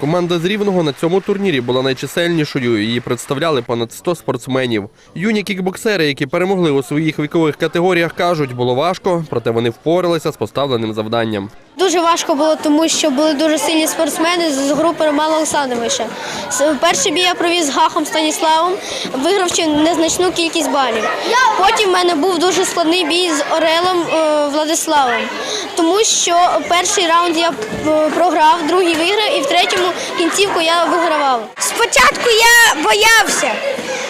Команда з Рівного на цьому турнірі була найчисельнішою. Її представляли понад 100 спортсменів. Юні кікбоксери, які перемогли у своїх вікових категоріях, кажуть, було важко, проте вони впоралися з поставленим завданням. Дуже важко було, тому що були дуже сильні спортсмени з групи Романа Олександровича. Перший бій я провів з Гахом Станіславом, вигравши незначну кількість балів. Потім в мене був дуже складний бій з Орелом е, Владиславом, тому що перший раунд я е, програв, другий виграв і в третьому кінцівку я вигравав. Спочатку я боявся,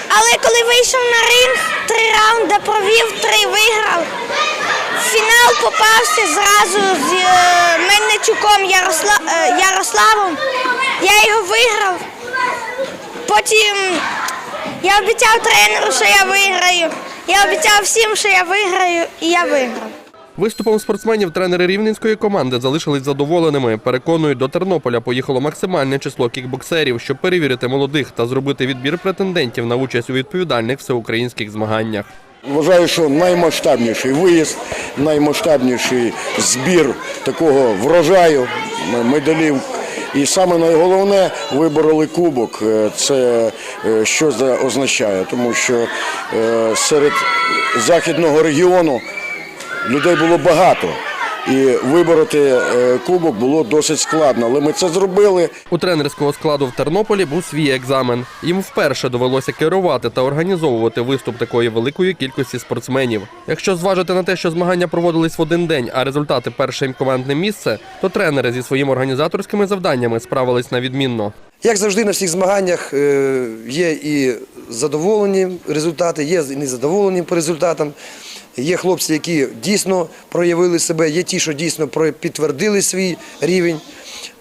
але коли вийшов на ринг, три раунди провів, три виграв. Фінал попався зразу з е, Мельничуком Яросла, е, Ярославом. Я його виграв. Потім я обіцяв тренеру, що я виграю. Я обіцяв всім, що я виграю, і я виграв. Виступом спортсменів тренери рівненської команди залишились задоволеними. Переконують, до Тернополя поїхало максимальне число кікбоксерів, щоб перевірити молодих та зробити відбір претендентів на участь у відповідальних всеукраїнських змаганнях. Вважаю, що наймасштабніший виїзд, наймасштабніший збір такого врожаю медалів. І саме найголовне вибороли кубок. Е, Це е, що це означає? Тому що е, серед західного регіону людей було багато. І вибороти е, кубок було досить складно. Але ми це зробили. У тренерського складу в Тернополі був свій екзамен. Їм вперше довелося керувати та організовувати виступ такої великої кількості спортсменів. Якщо зважити на те, що змагання проводились в один день, а результати перше їм командне місце, то тренери зі своїми організаторськими завданнями справились на відмінно. Як завжди на всіх змаганнях е, є і задоволені результати, є і незадоволені по результатам. Є хлопці, які дійсно проявили себе, є ті, що дійсно підтвердили свій рівень.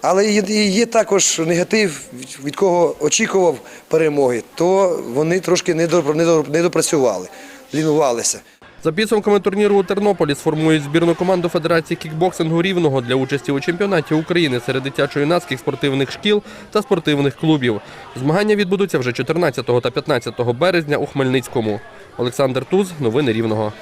Але є, також негатив, від- кого очікував перемоги, то вони трошки недо- недо- недопрацювали, лінувалися. За підсумками турніру у Тернополі сформують збірну команду Федерації кікбоксингу рівного для участі у чемпіонаті України серед дитячо-юнацьких спортивних шкіл та спортивних клубів. Змагання відбудуться вже 14 та 15 березня у Хмельницькому. Олександр Туз, новини Рівного.